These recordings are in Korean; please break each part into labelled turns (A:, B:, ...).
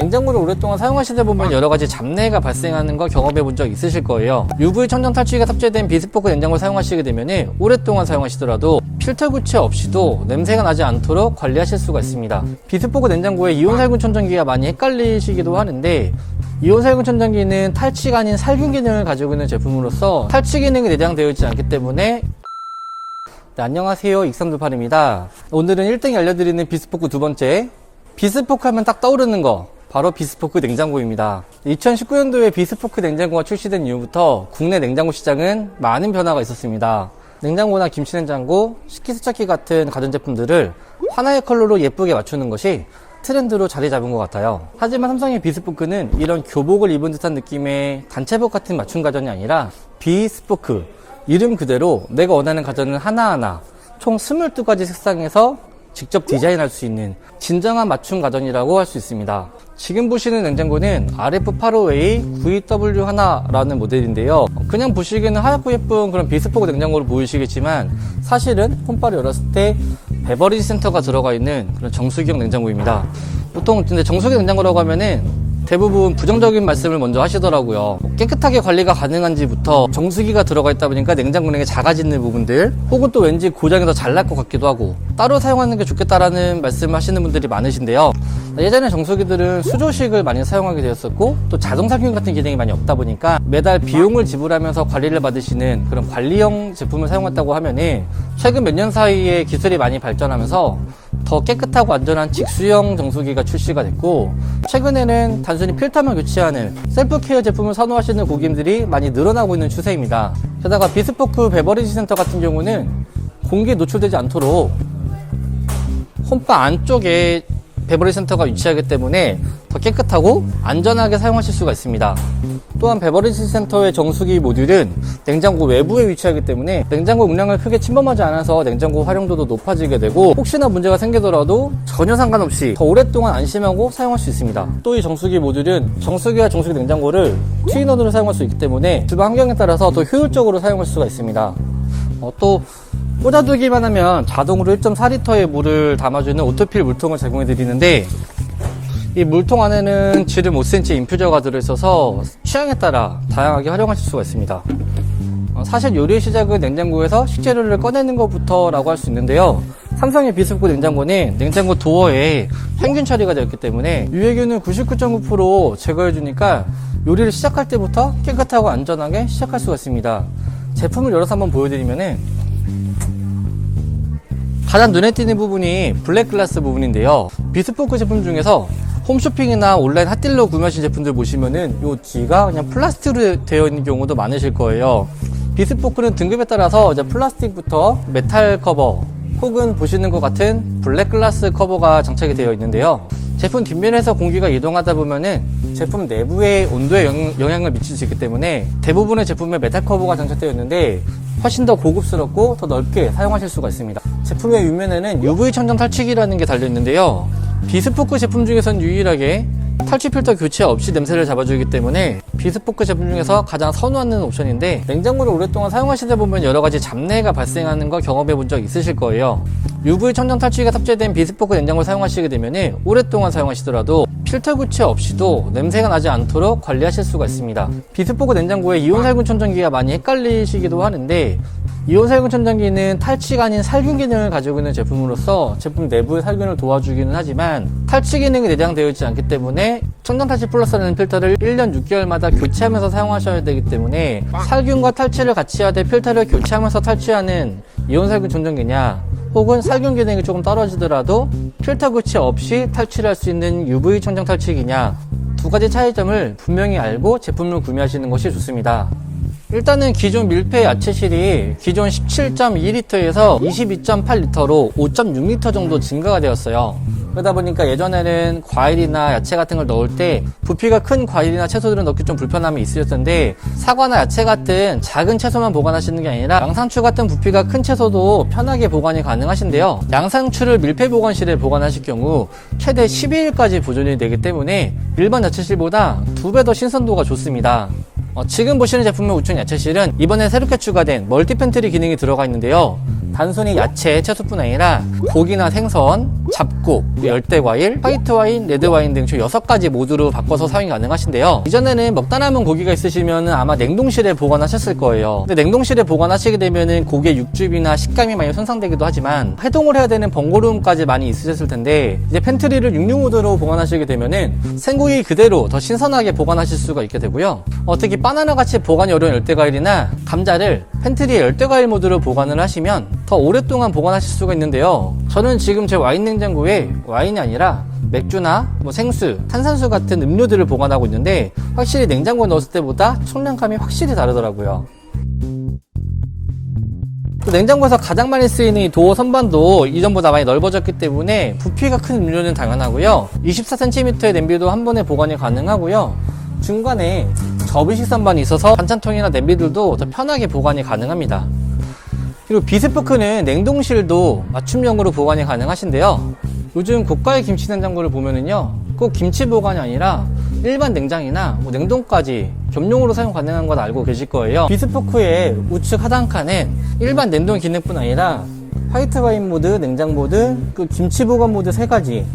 A: 냉장고를 오랫동안 사용하시다 보면 여러 가지 잡내가 발생하는 거 경험해 본 적 있으실 거예요. UV 청정 탈취기가 탑재된 비스포크 냉장고를 사용하시게 되면 오랫동안 사용하시더라도 필터 교체 없이도 냄새가 나지 않도록 관리하실 수가 있습니다. 비스포크 냉장고에 이온 살균 청정기가 많이 헷갈리시기도 하는데 이온 살균 청정기는 탈취가 아닌 살균 기능을 가지고 있는 제품으로서 탈취 기능이 내장되어 있지 않기 때문에 네, 안녕하세요. 익산두팔입니다. 오늘은 1등이 알려드리는 비스포크 두 번째. 비스포크 하면 딱 떠오르는 거. 바로 비스포크 냉장고입니다. 2019년도에 비스포크 냉장고가 출시된 이후부터 국내 냉장고 시장은 많은 변화가 있었습니다. 냉장고나 김치냉장고, 식기세척기 같은 가전제품들을 하나의 컬러로 예쁘게 맞추는 것이 트렌드로 자리 잡은 것 같아요. 하지만 삼성의 비스포크는 이런 교복을 입은 듯한 느낌의 단체복 같은 맞춤 가전이 아니라 비스포크, 이름 그대로 내가 원하는 가전을 하나하나 총 22가지 색상에서 직접 디자인할 수 있는 진정한 맞춤 가전이라고 할 수 있습니다. 지금 보시는 냉장고는 RF85A 92W 하나라는 모델인데요. 그냥 보시기에는 하얗고 예쁜 그런 비스포크 냉장고로 보이시겠지만 사실은 홈바를 열었을 때 베버리지 센터가 들어가 있는 그런 정수기형 냉장고입니다. 보통 근데 정수기 냉장고라고 하면은 대부분 부정적인 말씀을 먼저 하시더라고요. 깨끗하게 관리가 가능한지부터 정수기가 들어가 있다 보니까 냉장고 내에 작아지는 부분들 혹은 또 왠지 고장이 더 잘 날 것 같기도 하고 따로 사용하는 게 좋겠다라는 말씀을 하시는 분들이 많으신데요. 예전에 정수기들은 수조식을 많이 사용하게 되었었고 또 자동 살균 같은 기능이 많이 없다 보니까 매달 비용을 지불하면서 관리를 받으시는 그런 관리형 제품을 사용했다고 하면은 최근 몇 년 사이에 기술이 많이 발전하면서 더 깨끗하고 안전한 직수형 정수기가 출시가 됐고 최근에는 단순히 필터만 교체하는 셀프 케어 제품을 선호하시는 고객님들이 많이 늘어나고 있는 추세입니다. 게다가 비스포크 베버리지 센터 같은 경우는 공기에 노출되지 않도록 홈바 안쪽에 베버리지 센터가 위치하기 때문에 더 깨끗하고 안전하게 사용하실 수가 있습니다. 또한 베버리지 센터의 정수기 모듈은 냉장고 외부에 위치하기 때문에 냉장고 용량을 크게 침범하지 않아서 냉장고 활용도도 높아지게 되고 혹시나 문제가 생기더라도 전혀 상관없이 더 오랫동안 안심하고 사용할 수 있습니다. 또 이 정수기 모듈은 정수기와 정수기 냉장고를 트윈원으로 사용할 수 있기 때문에 주방 환경에 따라서 더 효율적으로 사용할 수가 있습니다. 어, 또 꽂아두기만 하면 자동으로 1.4리터의 물을 담아주는 오토필 물통을 제공해 드리는데 이 물통 안에는 지름 5cm 인퓨저가 들어있어서 취향에 따라 다양하게 활용하실 수가 있습니다. 어, 사실 요리의 시작은 냉장고에서 식재료를 꺼내는 것부터라고 할 수 있는데요. 삼성의 비스포크 냉장고는 냉장고 도어에 평균 처리가 되었기 때문에 유해균을 99.9% 제거해 주니까 요리를 시작할 때부터 깨끗하고 안전하게 시작할 수가 있습니다. 제품을 열어서 한번 보여드리면은 가장 눈에 띄는 부분이 블랙 글라스 부분인데요. 비스포크 제품 중에서 홈쇼핑이나 온라인 핫딜러 구매하신 제품들 보시면은 이 뒤가 그냥 플라스틱으로 되어 있는 경우도 많으실 거예요. 비스포크는 등급에 따라서 이제 플라스틱부터 메탈 커버 혹은 보시는 것 같은 블랙 글라스 커버가 장착이 되어 있는데요. 제품 뒷면에서 공기가 이동하다 보면은 제품 내부의 온도에 영, 영향을 미칠 수 있기 때문에 대부분의 제품에 메탈 커버가 장착되어 있는데 훨씬 더 고급스럽고 더 넓게 사용하실 수가 있습니다. 제품의 윗면에는 UV 청정 탈취기라는 게 달려 있는데요. 비스포크 제품 중에선 유일하게 탈취 필터 교체 없이 냄새를 잡아주기 때문에 비스포크 제품 중에서 가장 선호하는 옵션인데 냉장고를 오랫동안 사용하시다 보면 여러 가지 잡내가 발생하는 거 경험해 본 적 있으실 거예요. UV 청정 탈취기가 탑재된 비스포크 냉장고를 사용하시게 되면 오랫동안 사용하시더라도 필터 교체 없이도 냄새가 나지 않도록 관리하실 수가 있습니다. 비스포크 냉장고에 이온 살균 청정기가 많이 헷갈리시기도 하는데 이온 살균 청정기는 탈취가 아닌 살균 기능을 가지고 있는 제품으로서 제품 내부의 살균을 도와주기는 하지만 탈취 기능이 내장되어 있지 않기 때문에 청정 탈취 플러스라는 필터를 1년 6개월마다 교체하면서 사용하셔야 되기 때문에 살균과 탈취를 같이 해야 될 필터를 교체하면서 탈취하는 이온 살균 청정기냐 혹은 살균 기능이 조금 떨어지더라도 필터 교체 없이 탈취를 할수 있는 UV 청정 탈취기냐 두 가지 차이점을 분명히 알고 제품을 구매하시는 것이 좋습니다. 일단은 기존 밀폐 야채실이 기존 17.2리터에서 22.8리터로 5.6리터 정도 증가가 되었어요. 그러다 보니까 예전에는 과일이나 야채 같은 걸 넣을 때 부피가 큰 과일이나 채소들은 넣기 좀 불편함이 있으셨는데 사과나 야채 같은 작은 채소만 보관하시는 게 아니라 양상추 같은 부피가 큰 채소도 편하게 보관이 가능하신데요. 양상추를 밀폐 보관실에 보관하실 경우 최대 12일까지 보존이 되기 때문에 일반 야채실보다 두 배 더 신선도가 좋습니다. 어, 지금 보시는 제품의 우측 야채실은 이번에 새롭게 추가된 멀티 팬트리 기능이 들어가 있는데요. 단순히 야채, 채소뿐 아니라 고기나 생선, 잡곡, 열대 과일, 화이트 와인, 레드 와인 등 총 6가지 모드로 바꿔서 사용이 가능하신데요. 이전에는 먹다 남은 고기가 있으시면 아마 냉동실에 보관하셨을 거예요. 근데 냉동실에 보관하시게 되면은 고기의 육즙이나 식감이 많이 손상되기도 하지만 해동을 해야 되는 번거로움까지 많이 있으셨을 텐데 이제 팬트리를 육류 모드로 보관하시게 되면은 생고기 그대로 더 신선하게 보관하실 수가 있게 되고요. 어, 특히 바나나 같이 보관이 어려운 열대 과일이나 감자를 팬트리에 열대 과일 모드로 보관을 하시면 더 오랫동안 보관하실 수가 있는데요. 저는 지금 제 와인 냉장고에 와인이 아니라 맥주나 뭐 생수, 탄산수 같은 음료들을 보관하고 있는데 확실히 냉장고에 넣었을 때보다 총량감이 확실히 다르더라고요. 또 냉장고에서 가장 많이 쓰이는 이 도어 선반도 이전보다 많이 넓어졌기 때문에 부피가 큰 음료는 당연하고요. 24cm의 냄비도 한 번에 보관이 가능하고요. 중간에 접이식 선반이 있어서 반찬통이나 냄비들도 더 편하게 보관이 가능합니다. 그리고 비스포크는 냉동실도 맞춤형으로 보관이 가능하신데요. 요즘 고가의 김치 냉장고를 보면은요, 꼭 김치 보관이 아니라 일반 냉장이나 뭐 냉동까지 겸용으로 사용 가능한 건 알고 계실 거예요. 비스포크의 우측 하단 칸엔 일반 냉동 기능뿐 아니라 화이트 와인 모드, 냉장 모드, 그 김치 보관 모드 세 가지,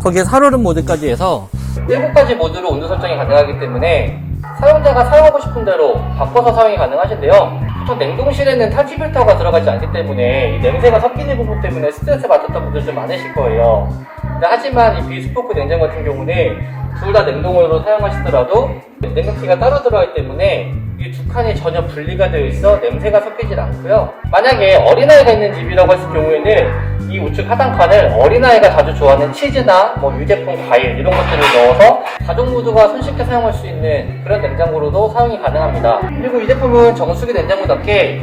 A: 거기에 살얼음 모드까지 해서 7가지 모드로 온도 설정이 가능하기 때문에 사용자가 사용하고 싶은 대로 바꿔서 사용이 가능하신데요. 보통 냉동실에는 탈취 필터가 들어가지 않기 때문에 이 냄새가 섞이는 부분 때문에 스트레스 받았던 분들 좀 많으실 거예요. 하지만 이 비스포크 냉장 같은 경우는 둘 다 냉동으로 사용하시더라도 냉동기가 따로 들어가기 때문에 이 두 칸이 전혀 분리가 되어 있어 냄새가 섞이질 않고요. 만약에 어린아이가 있는 집이라고 했을 경우에는 이 우측 하단 칸을 어린아이가 자주 좋아하는 치즈나 뭐 유제품 과일 이런 것들을 넣어서 가족 모두가 손쉽게 사용할 수 있는 그런 냉장고로도 사용이 가능합니다. 그리고 이 제품은 정수기 냉장고답게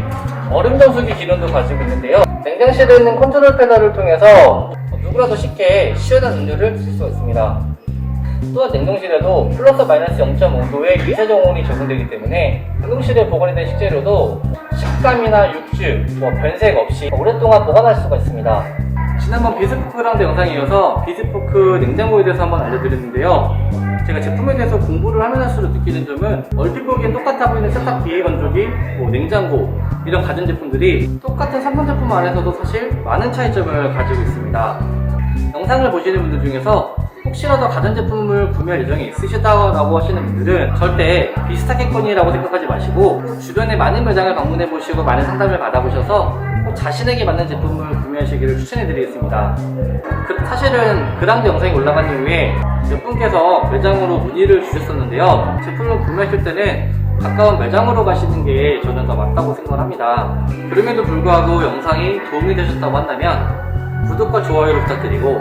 A: 얼음 정수기 기능도 가지고 있는데요. 냉장실에 있는 컨트롤 패널을 통해서 누구라도 쉽게 시원한 음료를 드실 수가 있습니다. 또한 냉동실에도 플러스 마이너스 0.5도의 미세 정온이 적용되기 때문에 냉동실에 보관이 된 식재료도 식감이나 육즙, 뭐 변색 없이 오랫동안 보관할 수가 있습니다. 지난번 비스포크랑도 영상에 이어서 비스포크 냉장고에 대해서 한번 알려드렸는데요. 제가 제품에 대해서 공부를 하면 할수록 느끼는 점은 얼핏 보기엔 똑같아 보이는 세탁 비해 건조기, 뭐 냉장고 이런 가전제품들이 똑같은 삼성 제품 안에서도 사실 많은 차이점을 가지고 있습니다. 영상을 보시는 분들 중에서 혹시라도 가전제품을 구매할 예정이 있으시다고 하시는 분들은 절대 비슷하겠거니라고 생각하지 마시고 주변에 많은 매장을 방문해 보시고 많은 상담을 받아보셔서 꼭 자신에게 맞는 제품을 구매하시기를 추천해 드리겠습니다. 그, 사실은 그랑도 영상이 올라간 이후에 몇 분께서 매장으로 문의를 주셨었는데요. 제품을 구매하실 때는 가까운 매장으로 가시는 게 저는 더 맞다고 생각을 합니다. 그럼에도 불구하고 영상이 도움이 되셨다고 한다면 구독과 좋아요를 부탁드리고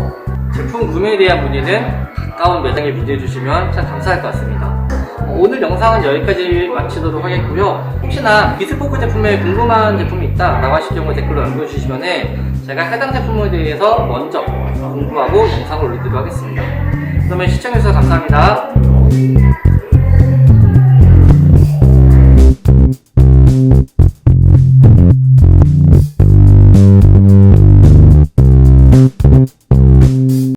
A: 제품 구매에 대한 문의는 가까운 매장에 문의해 주시면 참 감사할 것 같습니다. 어, 오늘 영상은 여기까지 마치도록 하겠고요. 혹시나 비스포크 제품에 궁금한 제품이 있다 라고 하실 경우 댓글로 남겨주시면 제가 해당 제품에 대해서 먼저 공부하고 영상을 올리도록 하겠습니다. 그러면 시청해주셔서 감사합니다.